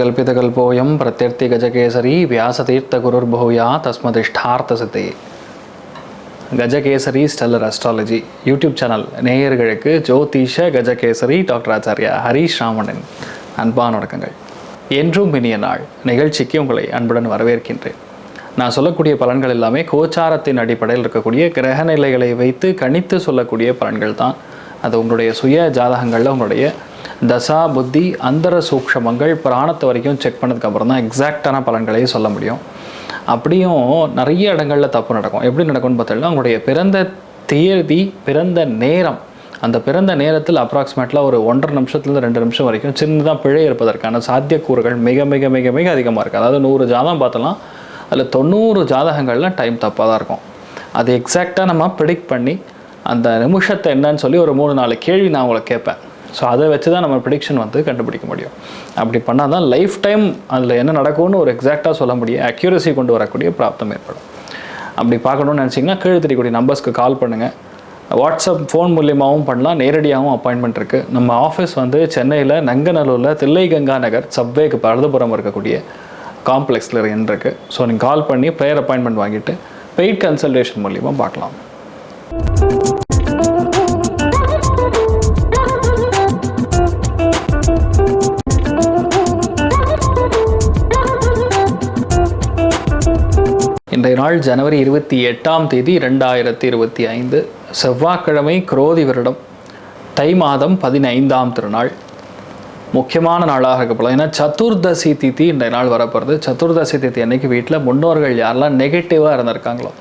கல்பிதகல்போயம் பிரத்யர்த்தி கஜகேசரி வியாசதீர்த்த குருர்பூயா தஸ்மதிஷ்டார்த்த சித்தே Gajakesari stellar astrology YouTube channel நேயர்களுக்கு ஜோதிஷ கஜகேசரி டாக்டர் ஆச்சாரியா ஹரீஷ் ராமனின் அன்பான வணக்கங்கள். என்றும் இனிய நாள் நிகழ்ச்சிக்கு உங்களை அன்புடன் வரவேற்கின்றேன். நான் சொல்லக்கூடிய பலன்கள் எல்லாமே கோச்சாரத்தின் அடிப்படையில் இருக்கக்கூடிய கிரக நிலைகளை வைத்து கணித்து சொல்லக்கூடிய பலன்கள் தான். அது உங்களுடைய சுய ஜாதகங்களில் உங்களுடைய தசா புத்தி அந்தர சூக்ஷமங்கள் பிராணத்தை வரைக்கும் செக் பண்ணதுக்கு அப்புறம் தான் எக்ஸாக்டான பலன்களையும் சொல்ல முடியும். அப்படியும் நிறைய இடங்களில் தப்பு நடக்கும். எப்படி நடக்கும்னு பார்த்தீங்கன்னா உங்களுடைய பிறந்த தேதி பிறந்த நேரம் அந்த பிறந்த நேரத்தில் அப்ராக்சிமேட்டில் ஒரு ஒன்றரை நிமிஷத்துலேருந்து ரெண்டு நிமிஷம் வரைக்கும் சின்னதாக பிழை இருப்பதற்கான சாத்தியக்கூறுகள் மிக மிக மிக மிக அதிகமாக இருக்குது அதாவது நூறு ஜாதகம் பார்த்தலாம் அதில் தொண்ணூறு ஜாதகங்கள்லாம் டைம் தப்பாக தான் இருக்கும். அது எக்ஸாக்டாக நம்ம ப்ரிடிக்ட் பண்ணி அந்த நிமிஷத்தை என்னன்னு சொல்லி ஒரு மூணு நாலு கேள்வி நான் உங்களை கேட்பேன். ஸோ அதை வச்சு தான் நம்ம ப்ரிடிக்ஷன் வந்து கண்டுபிடிக்க முடியும். அப்படி பண்ணால் தான் லைஃப் டைம் அதில் என்ன நடக்கும்னு ஒரு எக்ஸாக்டாக சொல்ல முடியும். அக்யூரசி கொண்டு வரக்கூடிய பிராப்தம் ஏற்படும். அப்படி பார்க்கணும்னு நினச்சிங்கன்னா கீழே தெரியக்கூடிய நம்பர்ஸ்க்கு கால் பண்ணுங்கள் வாட்ஸ்அப் ஃபோன் மூலியமாகவும் பண்ணலாம். நேரடியாகவும் அப்பாயின்மெண்ட் இருக்குது நம்ம ஆஃபீஸ் வந்து சென்னையில் நங்கநல்லூரில் தில்லை கங்கா நகர் சப்வேக்கு பரதுபுரம் இருக்கக்கூடிய காம்ப்ளெக்ஸில் இருக்கு. ஸோ நீங்கள் கால் பண்ணி ப்ரேயர் அப்பாயின்மெண்ட் வாங்கிட்டு பெய்ட் கன்சல்டேஷன் மூலியமாக பார்க்கலாம். இன்றைய நாள் ஜனவரி இருபத்தி எட்டாம் தேதி ரெண்டாயிரத்தி இருபத்தி ஐந்து. செவ்வாய்க்கிழமை குரோதி வருடம் தை மாதம் பதினைந்தாம் திருநாள். முக்கியமான நாளாக இருக்கப்படலாம் ஏன்னா சதுர்தசி திதி இன்றைய நாள் வரப்போகிறது சதுர்தசி திதி அன்னைக்கு வீட்டில் முன்னோர்கள் யாரெல்லாம் நெகட்டிவாக இருந்திருக்காங்களோ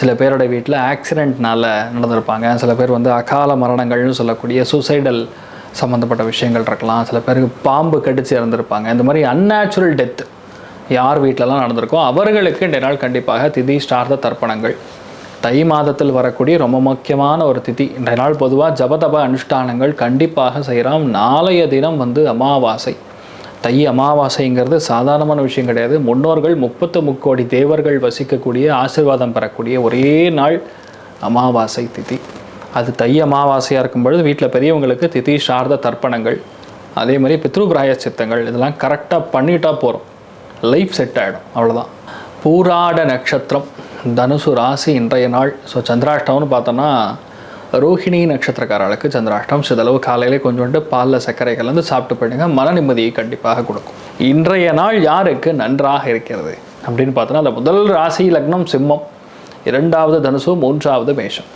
சில பேரோட வீட்டில் ஆக்சிடெண்ட்னால நடந்திருப்பாங்க. சில பேர் வந்து அகால மரணங்கள்னு சொல்லக்கூடிய சூசைடல் சம்மந்தப்பட்ட விஷயங்கள் இருக்கலாம். சில பேருக்கு பாம்பு கடிச்சு இறந்துருப்பாங்க. இந்த மாதிரி அன்நேச்சுரல் டெத் யார் வீட்டிலலாம் நடந்திருக்கோ அவர்களுக்கு இன்றைய நாள் கண்டிப்பாக திதி ஸ்டார்த்த தர்ப்பணங்கள். தை மாதத்தில் வரக்கூடிய ரொம்ப முக்கியமான ஒரு திதி. இன்றைய நாள் பொதுவாக ஜபதப அனுஷ்டானங்கள் கண்டிப்பாக செய்கிறோம் நாளைய தினம் வந்து அமாவாசை. தை அமாவாசைங்கிறது சாதாரணமான விஷயம் கிடையாது. முன்னோர்கள் முப்பத்து முக்கோடி தேவர்கள் வசிக்கக்கூடிய ஆசீர்வாதம் பெறக்கூடிய ஒரே நாள் அமாவாசை திதி. அது தை அமாவாசையாக இருக்கும் பொழுது வீட்டில் பெரியவங்களுக்கு திதி சார்ந்த தர்ப்பணங்கள். அதே மாதிரி பித்ருபிராய சித்தங்கள். இதெல்லாம் கரெக்டாக பண்ணிட்டா போகிறோம் லைஃப் செட் ஆகிடும் அவ்வளோதான் பூராட நட்சத்திரம் தனுசு ராசி இன்றைய நாள். ஸோ சந்திராஷ்டம்னு பார்த்தோன்னா ரோஹிணி நட்சத்திரக்காரர்களுக்கு சந்திராஷ்டம் சிதளவு காலையிலே கொஞ்சோண்டு பாலில் சர்க்கரை கலந்து சாப்பிட்டு போயிடுங்க. மன நிம்மதியை கண்டிப்பாக கொடுக்கும். இன்றைய நாள் யாருக்கு நன்றாக இருக்கிறது? அப்படின்னு பார்த்தோன்னா அந்த முதல் ராசி லக்னம் சிம்மம். இரண்டாவது தனுசு மூன்றாவது மேஷம்.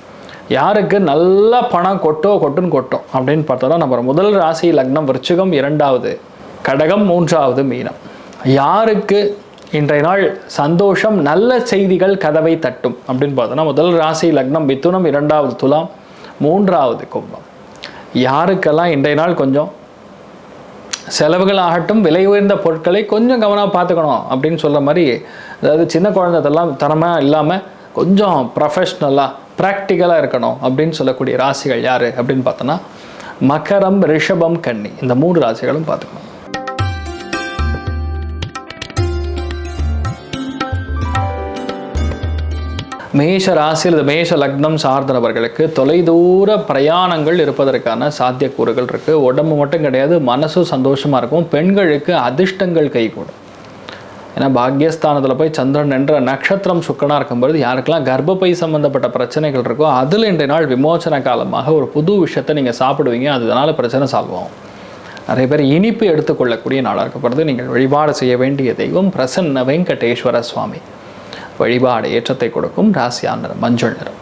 யாருக்கு நல்ல பணம் கொட்டோ கொட்டுன்னு கொட்டும். அப்படின்னு பார்த்தோன்னா நம்ம முதல் ராசி லக்னம் விருச்சிகம் இரண்டாவது கடகம் மூன்றாவது மீனம். யாருக்கு இன்றைய நாள் சந்தோஷம் நல்ல செய்திகள் கதவை தட்டும் அப்படின்னு பார்த்தோன்னா முதல் ராசி லக்னம் மிதுனம் இரண்டாவது துலாம் மூன்றாவது கும்பம். யாருக்கெல்லாம் இன்றைய நாள் கொஞ்சம் செலவுகள் ஆகட்டும் விலை உயர்ந்த பொருட்களை கொஞ்சம் கவனமாக பார்த்துக்கணும் அப்படின்னு சொல்கிற மாதிரி அதாவது சின்ன குழந்தைதெல்லாம் தரமாக இல்லாமல் கொஞ்சம் ப்ரொஃபஷ்னலாக ப்ராக்டிக்கலாக இருக்கணும் அப்படின்னு சொல்லக்கூடிய ராசிகள் யார் அப்படின்னு பார்த்தோன்னா மகரம் ரிஷபம் கன்னி. இந்த மூணு ராசிகளும் பார்த்துக்கணும். மேஷ ராசியில் மேஷ லக்னம் சார்ந்த நபர்களுக்கு தொலைதூர பிரயாணங்கள் இருப்பதற்கான சாத்தியக்கூறுகள் இருக்குது உடம்பு மட்டும் கிடையாது மனசும் சந்தோஷமாக இருக்கும். பெண்களுக்கு அதிர்ஷ்டங்கள் கைகூடும். ஏன்னா பாக்யஸ்தானத்தில் போய் சந்திரன் என்ற நட்சத்திரம் சுக்கனாக இருக்கும்பொழுது யாருக்கெல்லாம் கர்ப்பப்பை சம்மந்தப்பட்ட பிரச்சனைகள் இருக்கோ அதில் இன்றைய நாள் விமோச்சன காலமாக ஒரு புது விஷயத்தை நீங்கள் சாப்பிடுவீங்க. அதனால பிரச்சனை சால்வ் ஆகும். நிறைய பேர் இனிப்பு எடுத்துக்கொள்ளக்கூடிய நாளாக இருக்கப்படுறது நீங்கள் வழிபாடு செய்ய வேண்டிய தெய்வம் பிரசன்ன வெங்கடேஸ்வர சுவாமி. வழிபாடு ஏற்றத்தை கொடுக்கும் ராசியா நிறம் மஞ்சள் நிறம்.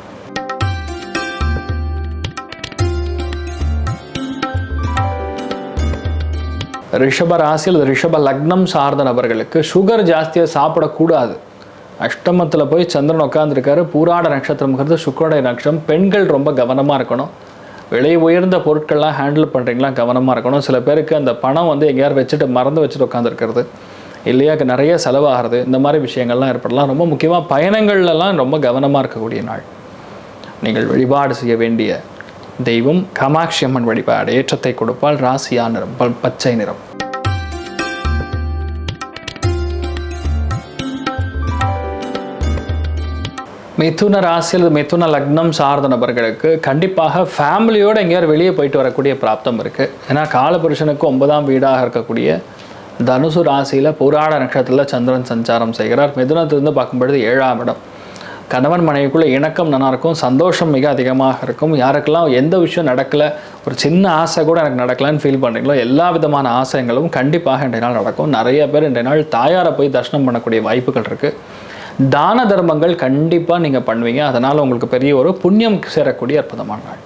ரிஷப ராசியில் ரிஷப லக்னம் சார்ந்த நபர்களுக்கு சுகர் ஜாஸ்தியாக சாப்பிடக்கூடாது. அஷ்டமத்தில் போய் சந்திரன் உட்காந்துருக்காரு பூராட நட்சத்திரம்ங்கிறது சுக்கரோடைய நட்சத்திரம். பெண்கள் ரொம்ப கவனமாக இருக்கணும். விலை உயர்ந்த பொருட்கள்லாம் ஹேண்டில் பண்ணுறீங்களா கவனமாக இருக்கணும். சில பேருக்கு அந்த பணம் வந்து எங்கேயாவது வச்சுட்டு மறந்து வச்சுட்டு உட்காந்துருக்கிறது இல்லையா? நிறைய செலவாகிறது. இந்த மாதிரி விஷயங்கள்லாம் ஏற்படலாம். ரொம்ப முக்கியமாக பயணங்கள்லாம் ரொம்ப கவனமாக இருக்கக்கூடிய நாள். நீங்கள் வழிபாடு செய்ய வேண்டிய தெய்வம் காமாட்சி அம்மன் வழிபாடு. ஏற்றத்தை கொடுப்பால் ராசியா நிறம். பச்சை நிறம். மிதுன ராசியில் மிதுன லக்னம் சார்ந்த நபர்களுக்கு கண்டிப்பாக ஃபேமிலியோடு எங்கேயாவது வெளியே போயிட்டு வரக்கூடிய பிராப்தம் இருக்குது ஏன்னா காலபுருஷனுக்கு ஒன்பதாம் வீடாக இருக்கக்கூடிய தனுசு ராசியில் புராட நட்சத்திரத்தில் சந்திரன் சஞ்சாரம் செய்கிறார். மிதுனத்திலிருந்து பார்க்கும்பொழுது ஏழாம் இடம். கணவன் மனைவிக்குள்ள இணக்கம் நல்லாயிருக்கும் சந்தோஷம் மிக அதிகமாக இருக்கும். யாருக்கெல்லாம் எந்த விஷயம் நடக்கலை ஒரு சின்ன ஆசை கூட எனக்கு நடக்கலைன்னு ஃபீல் பண்ணுறீங்களோ எல்லா விதமான ஆசைகளும் கண்டிப்பாக இன்றைய நாள் நடக்கும். நிறைய பேர் இன்றைய நாள் தாயாரை போய் தர்ஷனம் பண்ணக்கூடிய வாய்ப்புகள் இருக்குது தான தர்மங்கள் கண்டிப்பாக நீங்கள் பண்ணுவீங்க. அதனால் உங்களுக்கு பெரிய ஒரு புண்ணியம் சேரக்கூடிய அற்புதமான நாள்.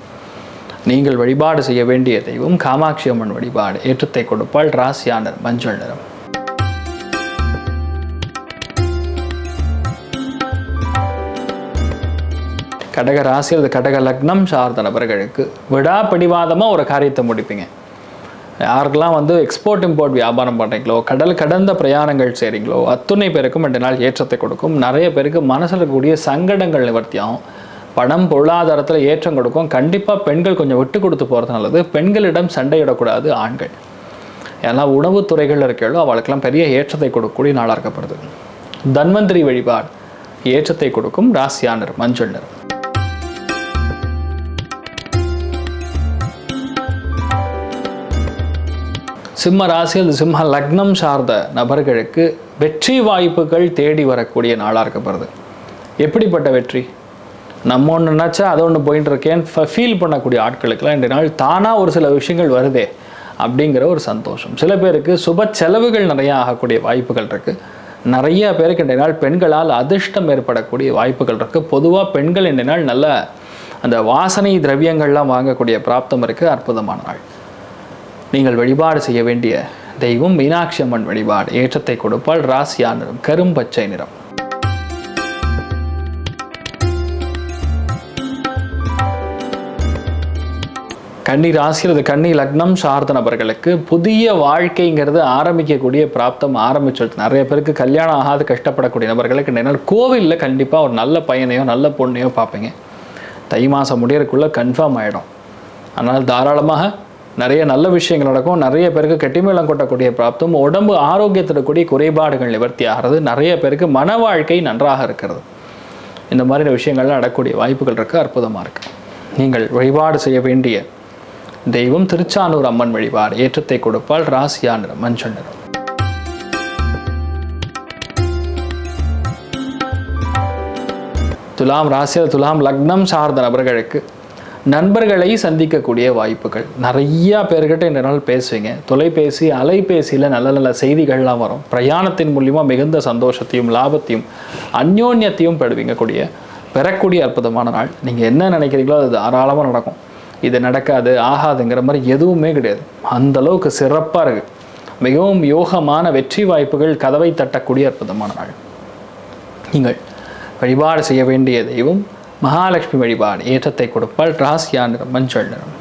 நீங்கள் வழிபாடு செய்ய வேண்டிய தெய்வம் காமாட்சி அம்மன் வழிபாடு. ஏற்றத்தை கொடுப்பாள் ராசியானர் மஞ்சள் நிறம் கடக ராசி அல்லது கடக லக்னம் சார்ந்த நபர்களுக்கு விடாப்பிடிவாதமாக ஒரு காரியத்தை முடிப்பீங்க. யாருக்கெல்லாம் வந்து எக்ஸ்போர்ட் இம்போர்ட் வியாபாரம் பண்ணுறீங்களோ கடல் கடந்த பிரயாணங்கள் செய்கிறீங்களோ அத்துணை பேருக்கும் ரெண்டு நாள் ஏற்றத்தை கொடுக்கும். நிறைய பேருக்கு மனசில் இருக்கக்கூடிய சங்கடங்கள் நிவர்த்தியாகும் பணம் பொருளாதாரத்தில் ஏற்றம் கொடுக்கும். கண்டிப்பாக பெண்கள் கொஞ்சம் விட்டு கொடுத்து போகிறது நல்லது. பெண்களிடம் சண்டையிடக்கூடாது ஆண்கள். ஏன்னா உணவுத் துறைகளில் இருக்கிறதோ அவளுக்கெல்லாம் பெரிய ஏற்றத்தை கொடுக்கக்கூடிய நாளாக இருக்கப்படுது. தன்வந்திரி வழிபாடு ஏற்றத்தை கொடுக்கும் ராசியானர் மஞ்சள் நிறம் சிம்ம ராசி அல்லது சிம்ம லக்னம் சார்ந்த நபர்களுக்கு வெற்றி வாய்ப்புகள் தேடி வரக்கூடிய நாளாக இருக்கப்படுது. எப்படிப்பட்ட வெற்றி? நம்ம ஒன்று நினச்சா அதை ஒன்று போயிட்டு இருக்கேன்னு ஃபீல் பண்ணக்கூடிய ஆட்களுக்கெல்லாம் இன்றைய நாள் தானாக ஒரு சில விஷயங்கள் வருதே அப்படிங்கிற ஒரு சந்தோஷம். சில பேருக்கு சுப செலவுகள் நிறையா ஆகக்கூடிய வாய்ப்புகள் இருக்குது நிறைய பேருக்கு இன்றைய நாள் பெண்களால் அதிர்ஷ்டம் ஏற்படக்கூடிய வாய்ப்புகள் இருக்குது பொதுவாக பெண்கள் இன்றைய நாள் நல்ல அந்த வாசனை திரவியங்கள்லாம் வாங்கக்கூடிய பிராப்தம் இருக்குது அற்புதமான நாள். நீங்கள் வழிபாடு செய்ய வேண்டிய தெய்வம் மீனாட்சி அம்மன் வழிபாடு. ஏற்றத்தை கொடுப்பால் ராசியா நிறம். கரும்பச்சை நிறம். கன்னி ராசி அல்லது கன்னி லக்னம் சார்ந்த நபர்களுக்கு புதிய வாழ்க்கைங்கிறது ஆரம்பிக்கக்கூடிய பிராப்தம் ஆரம்பிச்சிருக்கு நிறைய பேருக்கு கல்யாணம் ஆகாது கஷ்டப்படக்கூடிய நபர்களுக்கு நினைவு கோவிலில் கண்டிப்பாக ஒரு நல்ல பையனையோ நல்ல பொண்ணையோ பார்ப்பீங்க. தை மாதம் முடியறதுக்குள்ளே கன்ஃபார்ம் ஆகிடும் அதனால் தாராளமாக நிறைய நல்ல விஷயங்கள் நடக்கும். நிறைய பேருக்கு கெட்டிமேளம் கொட்டக்கூடிய பிராப்தம் உடம்பு ஆரோக்கியத்திடக்கூடிய குறைபாடுகள் நிவர்த்தி ஆகிறது. நிறைய பேருக்கு மன வாழ்க்கை நன்றாக இருக்கிறது. இந்த மாதிரி விஷயங்கள்லாம் நடக்கக்கூடிய வாய்ப்புகள் இருக்குது அற்புதமாக இருக்குது நீங்கள் வழிபாடு செய்ய வேண்டிய தெய்வம் திருச்சானூர் அம்மன் வழிபார் ஏற்றத்தை கொடுப்பால் ராசியா நிறம் மஞ்சள் நிறம். துலாம் ராசியில் துலாம் லக்னம் சார்ந்த நபர்களுக்கு நண்பர்களை சந்திக்கக்கூடிய வாய்ப்புகள். நிறையா பேர்கிட்ட இந்த நாள் பேசுவீங்க. தொலைபேசி அலைபேசியில் நல்ல நல்ல செய்திகள்லாம் வரும். பிரயாணத்தின் மூலிமா மிகுந்த சந்தோஷத்தையும் லாபத்தையும் அந்யோன்யத்தையும் பெறுவீங்க. கூடிய பெறக்கூடிய அற்புதமான நாள். நீங்கள் என்ன நினைக்கிறீங்களோ அது தாராளமாக நடக்கும். இது நடக்காது ஆகாதுங்கிற மாதிரி எதுவுமே கிடையாது. அந்த அளவுக்கு சிறப்பாக இருக்குது மிகவும் யோகமான வெற்றி வாய்ப்புகள் கதவை தட்டக்கூடிய அற்புதமான நாள். நீங்கள் வழிபாடு செய்ய வேண்டிய தெய்வம் மகாலட்சுமி வழிபாடு ஏற்றத்தை கொடுப்பால் ராசியா நிறம் மஞ்சள் நிறம்.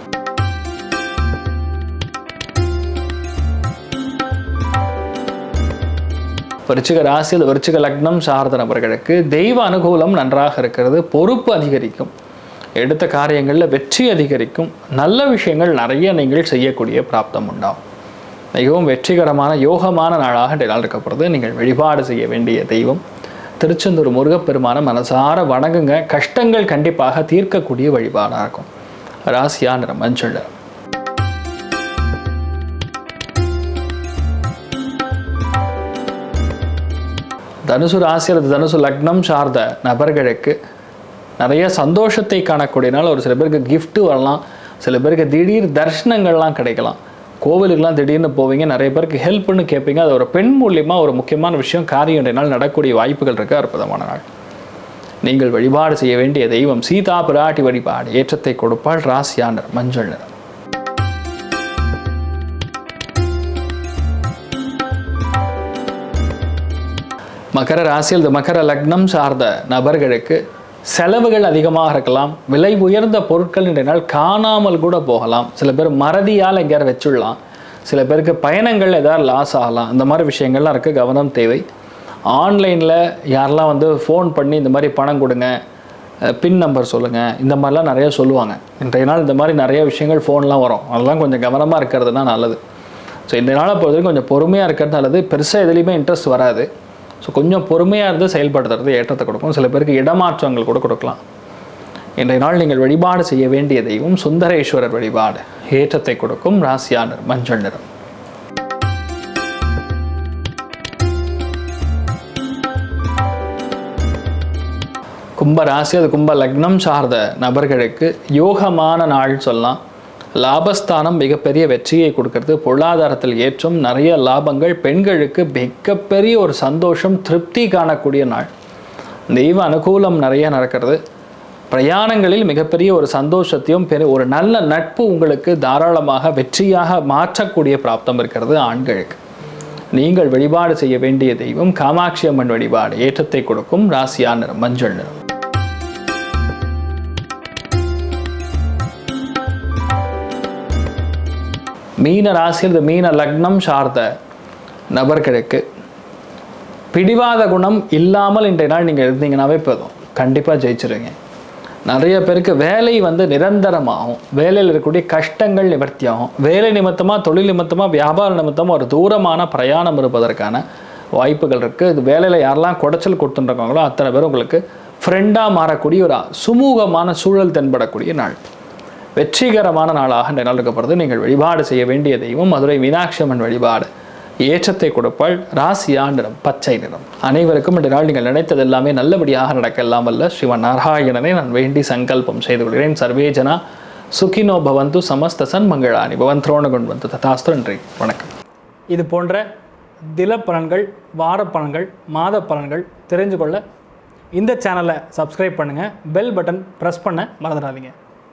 விருச்சிக ராசியில் விருச்சிக லக்னம் சார்ந்த நபர்களுக்கு தெய்வ அனுகூலம் நன்றாக இருக்கிறது பொறுப்பு அதிகரிக்கும். எடுத்த காரியங்களில் வெற்றி அதிகரிக்கும். நல்ல விஷயங்கள் நிறைய நீங்கள் செய்யக்கூடிய பிராப்தம் உண்டாகும் மிகவும் வெற்றிகரமான யோகமான நாளாக இன்றைய நாள் இருக்கப்படுறது நீங்கள் வழிபாடு செய்ய வேண்டிய தெய்வம். திருச்செந்தூர் முருகப்பெருமான மனசார வணங்குங்க. கஷ்டங்கள் கண்டிப்பாக தீர்க்கக்கூடிய வழிபாடாக இருக்கும். ராசியா நிறம் மஞ்சள் தனுசு ராசி அல்லது தனுசு லக்னம் சார்ந்த நபர்களுக்கு நிறைய சந்தோஷத்தை காணக்கூடியனால ஒரு சில பேருக்கு கிஃப்ட்டு வரலாம். சில பேருக்கு திடீர் தர்ஷனங்கள்லாம் கிடைக்கலாம். கோவிலுக்கெலாம் திடீர்னு போவீங்க. நிறைய பேருக்கு ஹெல்ப்னு கேட்பீங்க. அது ஒரு பெண் மூலியமாக ஒரு முக்கியமான விஷயம். காரியம் இன்றைய நாள் நடக்கக்கூடிய வாய்ப்புகள் இருக்குது அற்புதமான நாள். நீங்கள் வழிபாடு செய்ய வேண்டிய தெய்வம் சீதா பிராட்டி வழிபாடு. ஏற்றத்தை கொடுப்பாள் ராசியானர் மஞ்சள் நிறம். மகர ராசியில் இந்த மகர லக்னம் சார்ந்த நபர்களுக்கு செலவுகள் அதிகமாக இருக்கலாம் விலை உயர்ந்த பொருட்கள் இன்றைய நாள் காணாமல் கூட போகலாம். சில பேர் மறதியால் எங்கேயாவது வச்சுடலாம். சில பேருக்கு பயணங்கள் ஏதாவது லாஸ் ஆகலாம். இந்த மாதிரி விஷயங்கள்லாம் இருக்குது கவனம் தேவை. ஆன்லைனில் யாரெல்லாம் வந்து ஃபோன் பண்ணி இந்த மாதிரி பணம் கொடுங்க பின் நம்பர் சொல்லுங்கள் இந்த மாதிரிலாம் நிறைய சொல்லுவாங்க. இன்றைய நாள் இந்த மாதிரி நிறைய விஷயங்கள் ஃபோன்லாம் வரும். அதெல்லாம் கொஞ்சம் கவனமாக இருக்கிறது தான் நல்லது. ஸோ இந்த நாளை பொறுத்தவரைக்கும் கொஞ்சம் பொறுமையாக இருக்கிறது நல்லது. பெருசாக எதுலேயுமே இன்ட்ரெஸ்ட் வராது. ஸோ கொஞ்சம் பொறுமையாக இருந்து செயல்படுத்துறது ஏற்றத்தை கொடுக்கும். சில பேருக்கு இடமாற்றங்கள் கூட கொடுக்கலாம். இன்றைய நாள் நீங்கள் வழிபாடு செய்ய வேண்டிய தெய்வம் சுந்தரேஸ்வரர் வழிபாடு. ஏற்றத்தை கொடுக்கும் ராசியானர் மஞ்சள் நிறம். கும்ப ராசி அது கும்ப லக்னம் சார்ந்த நபர்களுக்கு யோகமான நாள் சொல்லலாம். லாபஸ்தானம் மிகப்பெரிய வெற்றியை கொடுக்கறது. பொருளாதாரத்தில் ஏற்றம் நிறைய லாபங்கள் பெண்களுக்கு மிகப்பெரிய ஒரு சந்தோஷம் திருப்தி காணக்கூடிய நாள். தெய்வ அனுகூலம் நிறைய நடக்கிறது. பிரயாணங்களில் மிகப்பெரிய ஒரு சந்தோஷத்தையும் பெரிய ஒரு நல்ல நட்பு உங்களுக்கு தாராளமாக வெற்றியாக மாற்றக்கூடிய பிராப்தம் இருக்கிறது ஆண்களுக்கு. நீங்கள் வழிபாடு செய்ய வேண்டிய தெய்வம் காமாட்சி அம்மன் வழிபாடு ஏற்றத்தை கொடுக்கும் ராசியா நிறம் மஞ்சள் நிறம். மீன ராசியில் இந்த மீன லக்னம் சார்ந்த நபர்களுக்கு பிடிவாத குணம் இல்லாமல் இன்றைய நாள் நீங்கள் இருந்தீங்கன்னாவே போதும். கண்டிப்பாக ஜெயிச்சிருங்க நிறைய பேருக்கு வேலை வந்து நிரந்தரமாகும். வேலையில் இருக்கக்கூடிய கஷ்டங்கள் நிவர்த்தியாகும். வேலை நிமித்தமாக தொழில் நிமித்தமாக வியாபார நிமித்தமாக ஒரு தூரமான பிரயாணம் இருப்பதற்கான வாய்ப்புகள் இருக்குது இது வேலையில் யாரெல்லாம் குடைச்சல் கொடுத்துட்டுருக்காங்களோ அத்தனை பேர் உங்களுக்கு ஃப்ரெண்டாக மாறக்கூடிய ஒரு சுமூகமான சூழல் தென்படக்கூடிய நாள். வெற்றிகரமான நாளாக இந்த நாள் இருக்கப்படுறது நீங்கள் வழிபாடு செய்ய வேண்டிய தெய்வம் மதுரை மீனாட்சி அம்மன் வழிபாடு. ஏற்றத்தை கொடுப்பாள். ராசியா நிறம் பச்சை நிறம். அனைவருக்கும் இன்று நாள் நீங்கள் நினைத்தது எல்லாமே நல்லபடியாக நடக்க எல்லாம் வல்ல ஸ்ரீமன் நாராயணனை நான் வேண்டி சங்கல்பம் செய்து கொள்கிறேன். சர்வேஜனா சுகினோ பவந்து சமஸ்த சன்மங்களானி பவன் திரோணகுண் வந்து ததாஸ்து நன்றி. வணக்கம். இது போன்ற தில பலன்கள் வார பலன்கள் மாத பலன்கள் தெரிஞ்சு கொள்ள இந்த சேனலை சப்ஸ்கிரைப் பண்ணுங்கள் பெல் பட்டன் ப்ரெஸ் பண்ண மறந்துடாதீங்க.